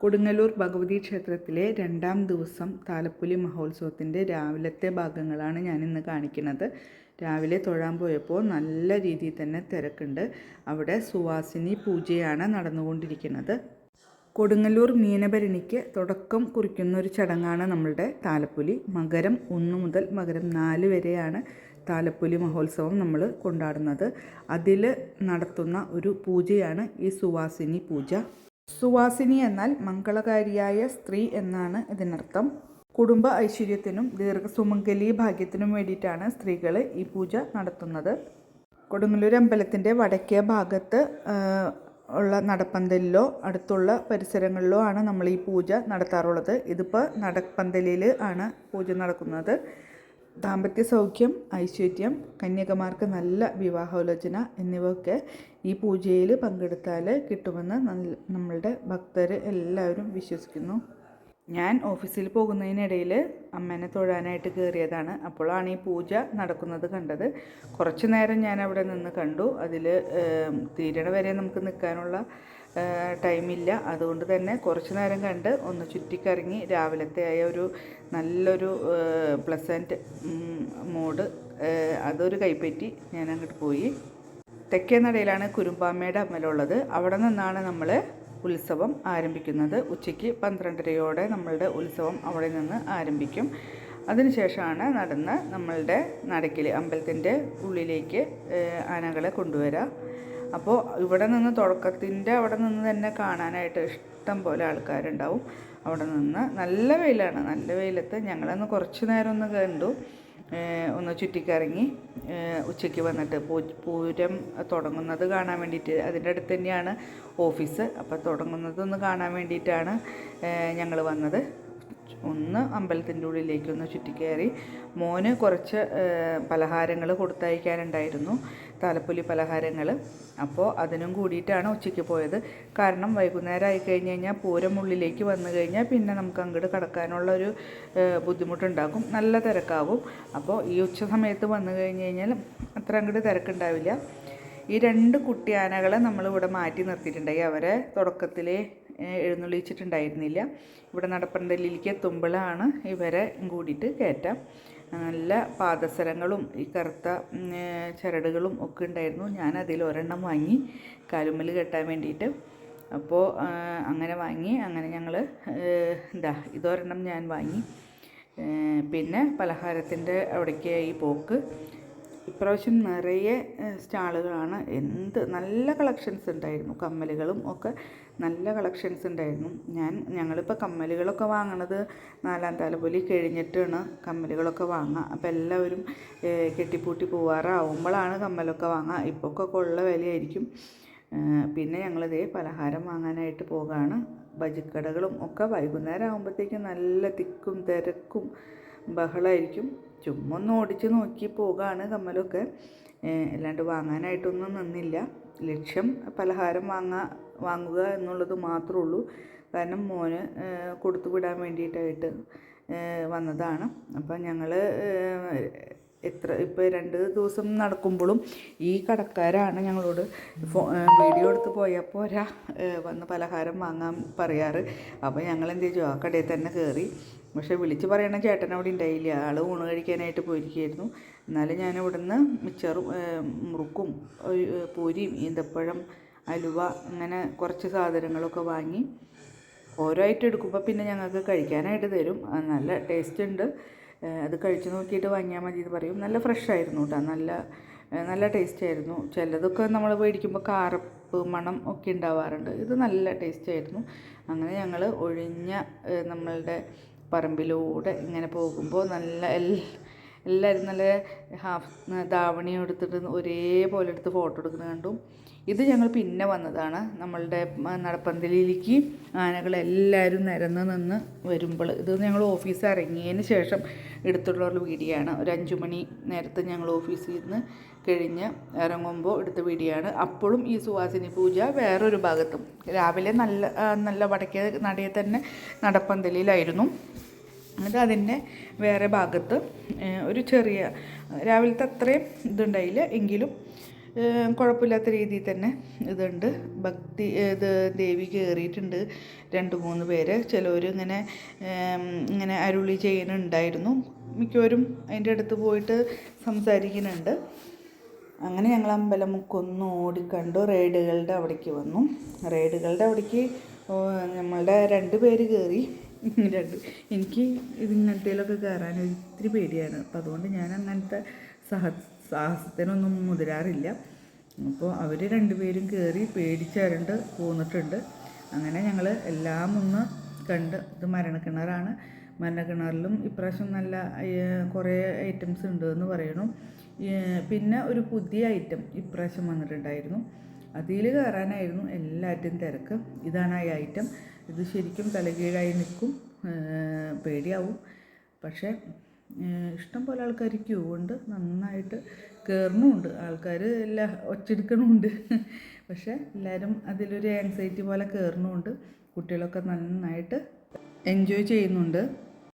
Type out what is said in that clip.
കൊടുങ്ങല്ലൂർ ഭഗവതി ക്ഷേത്രത്തിലെ രണ്ടാം ദിവസം താലപ്പൊലി മഹോത്സവത്തിന്റെ രാവിലത്തെ ഭാഗങ്ങളാണ് ഞാൻ ഇന്ന് കാണിക്കുന്നത്. രാവിലെ തൊഴാൻ പോയപ്പോൾ നല്ല രീതിയിൽ തന്നെ തിരക്കുണ്ട്. അവിടെ സുവാസിനി പൂജയാണ് നടന്നുകൊണ്ടിരിക്കുന്നത്. കൊടുങ്ങല്ലൂർ മീനഭരണിക്ക് തുടക്കം കുറിക്കുന്ന ഒരു ചടങ്ങാണ് നമ്മളുടെ താലപ്പൊലി. മകരം ഒന്ന് മുതൽ മകരം നാല് വരെയാണ് താലപ്പൊലി മഹോത്സവം നമ്മൾ കൊണ്ടാടുന്നത്. അതിൽ നടത്തുന്ന ഒരു പൂജയാണ് ഈ സുവാസിനി പൂജ. സുവാസിനി എന്നാൽ മംഗളകാരിയായ സ്ത്രീ എന്നാണ് ഇതിനർത്ഥം. കുടുംബ ഐശ്വര്യത്തിനും ദീർഘസുമംഗലി ഭാഗ്യത്തിനും വേണ്ടിയിട്ടാണ് സ്ത്രീകൾ ഈ പൂജ നടത്തുന്നത്. കൊടുങ്ങല്ലൂർ അമ്പലത്തിന്റെ വടക്കേ ഭാഗത്ത് ഉള്ള നടപ്പന്തലിലോ അടുത്തുള്ള പരിസരങ്ങളിലോ ആണ് നമ്മൾ ഈ പൂജ നടത്താറുള്ളത്. ഇതിപ്പോൾ നടപ്പന്തലിൽ ആണ് പൂജ നടക്കുന്നത്. ദാമ്പത്യ സൗഖ്യം ഐശ്വര്യം കന്യകമാർക്ക് നല്ല വിവാഹോലോചന എന്നിവയൊക്കെ ഈ പൂജയിൽ പങ്കെടുത്താൽ കിട്ടുമെന്ന് നമ്മളുടെ ഭക്തർ എല്ലാവരും വിശ്വസിക്കുന്നു. ഞാൻ ഓഫീസിൽ പോകുന്നതിനിടയിൽ അമ്മേനെ തൊഴാനായിട്ട് കയറിയതാണ്. അപ്പോഴാണ് ഈ പൂജ നടക്കുന്നത് കണ്ടത്. കുറച്ച് നേരം ഞാൻ അവിടെ നിന്ന് കണ്ടു. അതിൽ തീരണ വരെ നമുക്ക് നിൽക്കാനുള്ള ടൈമില്ല. അതുകൊണ്ട് തന്നെ കുറച്ച് നേരം കണ്ട് ഒന്ന് ചുറ്റിക്കറങ്ങി രാവിലത്തെ ആയ ഒരു നല്ലൊരു പ്ലസന്റ് മൂഡ് അതൊരു കൈപ്പറ്റി ഞാൻ അങ്ങോട്ട് പോയി. തെക്കേ നടയിലാണ് കുരുമ്പാമ്മയുടെ ഉള്ളത് അവിടെ നിന്നാണ് നമ്മൾ ഉത്സവം ആരംഭിക്കുന്നത്. ഉച്ചയ്ക്ക് പന്ത്രണ്ടരയോടെ നമ്മളുടെ ഉത്സവം അവിടെ നിന്ന് ആരംഭിക്കും. അതിനുശേഷമാണ് നടന്ന് നമ്മളുടെ നടക്കിൽ അമ്പലത്തിന്റെ ഉള്ളിലേക്ക് ആനകളെ കൊണ്ടുവരിക അപ്പോൾ ഇവിടെ നിന്ന് തുടക്കത്തിന്റെ അവിടെ നിന്ന് തന്നെ കാണാനായിട്ട് ഇഷ്ടം പോലെ ആൾക്കാരുണ്ടാവും. അവിടെ നിന്ന് നല്ല വെയിലാണ്. നല്ല വെയിലത്ത് ഞങ്ങളന്ന് കുറച്ച് നേരം ഒന്ന് കണ്ടു. ഒന്ന് ചുറ്റിക്കറങ്ങി. ഉച്ചയ്ക്ക് വന്നിട്ട് പൂ- പൂരം തുടങ്ങുന്നത് കാണാൻ വേണ്ടിയിട്ട് അതിന്റെ അടുത്ത് തന്നെയാണ് ഓഫീസ്. അപ്പോൾ തുടങ്ങുന്നതൊന്ന് കാണാൻ വേണ്ടിയിട്ടാണ് ഞങ്ങൾ വന്നത്. ഒന്ന് അമ്പലത്തിന്റെ ഉള്ളിലേക്ക് ഒന്ന് ചുറ്റിക്കയറി. മോന് കുറച്ച് പലഹാരങ്ങൾ കൊടുത്തയക്കാനുണ്ടായിരുന്നു. താലപ്പൊലി പലഹാരങ്ങൾ അപ്പോൾ അതിനും കൂടിയിട്ടാണ് ഉച്ചയ്ക്ക് പോയത്. കാരണം വൈകുന്നേരം ആയി കഴിഞ്ഞ് കഴിഞ്ഞാൽ പൂരം ഉള്ളിലേക്ക് വന്നു കഴിഞ്ഞാൽ പിന്നെ നമുക്ക് അങ്ങോട്ട് കടക്കാനുള്ള ഒരു ബുദ്ധിമുട്ടുണ്ടാകും. നല്ല തിരക്കാകും. അപ്പോൾ ഈ ഉച്ച സമയത്ത് വന്നു കഴിഞ്ഞ് കഴിഞ്ഞാൽ അത്ര അങ്ങോട്ട് തിരക്കുണ്ടാവില്ല. ഈ രണ്ട് കുട്ടിയാനകളെ നമ്മളിവിടെ മാറ്റി നിർത്തിയിട്ടുണ്ടായി. അവരെ തുടക്കത്തിൽ എഴുന്നള്ളിച്ചിട്ടുണ്ടായിരുന്നില്ല. ഇവിടെ നടപ്പന്തലിലേക്ക് തുമ്പളാണ് ഇവരെ കൂടിയിട്ട് കയറ്റാം. നല്ല പാദസരങ്ങളും ഈ കറുത്ത ചരടുകളും ഒക്കെ ഉണ്ടായിരുന്നു. ഞാൻ അതിൽ ഒരെണ്ണം വാങ്ങി കാലുമ്മൽ കെട്ടാൻ വേണ്ടിയിട്ട്. അപ്പോൾ അങ്ങനെ വാങ്ങി അങ്ങനെ ഞങ്ങൾ എന്താ ഇതൊരെണ്ണം ഞാൻ വാങ്ങി. പിന്നെ പലഹാരത്തിന്റെ അവിടേക്ക് ഈ പോക്ക്. ഇപ്രാവശ്യം നിറയെ സ്റ്റാളുകളാണ്. എന്ത് നല്ല കളക്ഷൻസ് ഉണ്ടായിരുന്നു. കമ്മലുകളും ഒക്കെ നല്ല കളക്ഷൻസ് ഉണ്ടായിരുന്നു. ഞാൻ ഞങ്ങളിപ്പോൾ കമ്മലുകളൊക്കെ വാങ്ങണത് നാലാം തലപൊലി കഴിഞ്ഞിട്ടാണ് കമ്മലുകളൊക്കെ വാങ്ങുക അപ്പോൾ എല്ലാവരും കെട്ടിപ്പൂട്ടി പോവാറാവുമ്പോഴാണ് കമ്മലൊക്കെ വാങ്ങുക ഇപ്പോൾ ഒക്കെ കൊള്ള വിലയായിരിക്കും. പിന്നെ ഞങ്ങളിതേ പലഹാരം വാങ്ങാനായിട്ട് പോകാണ്. ബജിക്കടകളും ഒക്കെ വൈകുന്നേരം ആകുമ്പോഴത്തേക്കും നല്ല തിക്കും തിരക്കും ബഹളമായിരിക്കും ചുമ്മാ ഒന്ന് ഓടിച്ച് നോക്കി പോകാണ് കമ്മലൊക്കെ. അല്ലാണ്ട് വാങ്ങാനായിട്ടൊന്നും നിന്നില്ല. ലക്ഷ്യം പലഹാരം വാങ്ങാ വാങ്ങുക എന്നുള്ളത് മാത്രമേ ഉള്ളൂ. കാരണം മോന് കൊടുത്തു വിടാൻ വേണ്ടിയിട്ടായിട്ട് വന്നതാണ്. അപ്പം ഞങ്ങൾ എത്ര ഇപ്പോൾ രണ്ട് ദിവസം നടക്കുമ്പോഴും ഈ കടക്കാരാണ് ഞങ്ങളോട് ഫോ വീഡിയോ എടുത്ത് പോയാൽ പോരാ വന്ന് പലഹാരം വാങ്ങാൻ പറയാറ്. അപ്പോൾ ഞങ്ങൾ എന്ത് ചെയ്തു? ആ കടയിൽ തന്നെ കയറി പക്ഷേ വിളിച്ച് പറയണ ചേട്ടൻ അവിടെ ഉണ്ടായില്ല. ആൾ ഊണ് കഴിക്കാനായിട്ട് പോയിരിക്കുകയായിരുന്നു. എന്നാലും ഞാൻ ഇവിടുന്ന് മിച്ചറും മുറുക്കും പൂരിയും ഈന്തപ്പഴം അലുവ അങ്ങനെ കുറച്ച് സാധനങ്ങളൊക്കെ വാങ്ങി ഓരോ ഐറ്റം എടുക്കുമ്പോൾ പിന്നെ ഞങ്ങൾക്ക് കഴിക്കാനായിട്ട് തരും. നല്ല ടേസ്റ്റ് ഉണ്ട്. അത് കഴിച്ച് നോക്കിയിട്ട് വാങ്ങിയാൽ മതി എന്ന് പറയും. നല്ല ഫ്രഷ് ആയിരുന്നു കേട്ടോ നല്ല നല്ല ടേസ്റ്റ് ആയിരുന്നു. ചിലതൊക്കെ നമ്മൾ മേടിക്കുമ്പോൾ കാറപ്പ് മണം ഒക്കെ ഉണ്ടാവാറുണ്ട് ഇത് നല്ല ടേസ്റ്റ് ആയിരുന്നു. അങ്ങനെ ഞങ്ങൾ ഒഴിഞ്ഞ നമ്മളുടെ പറമ്പിലൂടെ ഇങ്ങനെ പോകുമ്പോൾ നല്ല എല്ലാവരും നല്ല ഹാഫ് ധാവണി എടുത്തിട്ട് ഒരേപോലെ എടുത്ത് ഫോട്ടോ എടുക്കുന്നത് കണ്ടു. ഇത് ഞങ്ങൾ പിന്നെ വന്നതാണ് നമ്മളുടെ നടപ്പന്തലിലേക്ക്. ആനകളെല്ലാവരും നിരന്ന് നിന്ന് വരുമ്പോൾ ഇത് ഞങ്ങൾ ഓഫീസ് ഇറങ്ങിയതിന് ശേഷം എടുത്തിട്ടുള്ള ഒരു വീഡിയോ ആണ് ഒരു അഞ്ചു മണി നേരത്തെ ഞങ്ങൾ ഓഫീസിൽ നിന്ന് കഴിഞ്ഞ് ഇറങ്ങുമ്പോൾ എടുത്ത വീഡിയോ ആണ് അപ്പോഴും ഈ സുവാസിനി പൂജ വേറൊരു ഭാഗത്തും. രാവിലെ നല്ല നല്ല വടക്കേ നടയിൽ തന്നെ നടപ്പന്തലിലായിരുന്നു. എന്നിട്ട് അതിന്റെ വേറെ ഭാഗത്ത് ഒരു ചെറിയ രാവിലത്തെ അത്രയും ഇതുണ്ടായില്ല. എങ്കിലും കുഴപ്പമില്ലാത്ത രീതിയിൽ തന്നെ ഇതുണ്ട്. ഭക്തി ഇത് ദേവി കയറിയിട്ടുണ്ട് രണ്ട് മൂന്ന് പേര്. ചിലവർ ഇങ്ങനെ ഇങ്ങനെ അരുളി ചെയ്യുന്നുണ്ടായിരുന്നു. മിക്കവരും അതിന്റെ അടുത്ത് പോയിട്ട് സംസാരിക്കുന്നുണ്ട്. അങ്ങനെ ഞങ്ങൾ അമ്പലമുക്കൊന്ന് ഓടിക്കണ്ടു റൈഡുകളുടെ അവിടേക്ക് വന്നു. റൈഡുകളുടെ അവിടേക്ക് നമ്മളുടെ രണ്ട് പേര് കയറി. രണ്ട് എനിക്ക് ഇതിങ്ങനത്തേലൊക്കെ കയറാൻ ഒത്തിരി പേടിയാണ്. അപ്പം അതുകൊണ്ട് ഞാൻ അങ്ങനത്തെ സഹ സാഹസത്തിനൊന്നും മുതിരാറില്ല. അപ്പോൾ അവർ രണ്ടുപേരും കയറി പേടിച്ചരണ്ട് പോന്നിട്ടുണ്ട്. അങ്ങനെ ഞങ്ങൾ എല്ലാം ഒന്ന് കണ്ട് ഇത് മരണക്കിണറാണ്. മരണക്കിണറിലും ഇപ്രാവശ്യം നല്ല കുറേ ഐറ്റംസ് ഉണ്ട് എന്ന് പറയണു പിന്നെ ഒരു പുതിയ ഐറ്റം ഇപ്രാവശ്യം വന്നിട്ടുണ്ടായിരുന്നു. അതിൽ കയറാനായിരുന്നു എല്ലാറ്റും തിരക്ക്. ഇതാണ് ആ ഐറ്റം ഇത് ശരിക്കും തലകീഴായി നിൽക്കും. പേടിയാവും. പക്ഷേ ഇഷ്ടം പോലെ ആൾക്കാർ ക്യൂ ഉണ്ട് നന്നായിട്ട് കയറണമുണ്ട് ആൾക്കാർ എല്ലാ ഒച്ചെടുക്കണമുണ്ട് പക്ഷേ എല്ലാവരും അതിലൊരു ആങ്സൈറ്റി പോലെ കയറണമുണ്ട് കുട്ടികളൊക്കെ നന്നായിട്ട് എൻജോയ് ചെയ്യുന്നുണ്ട്.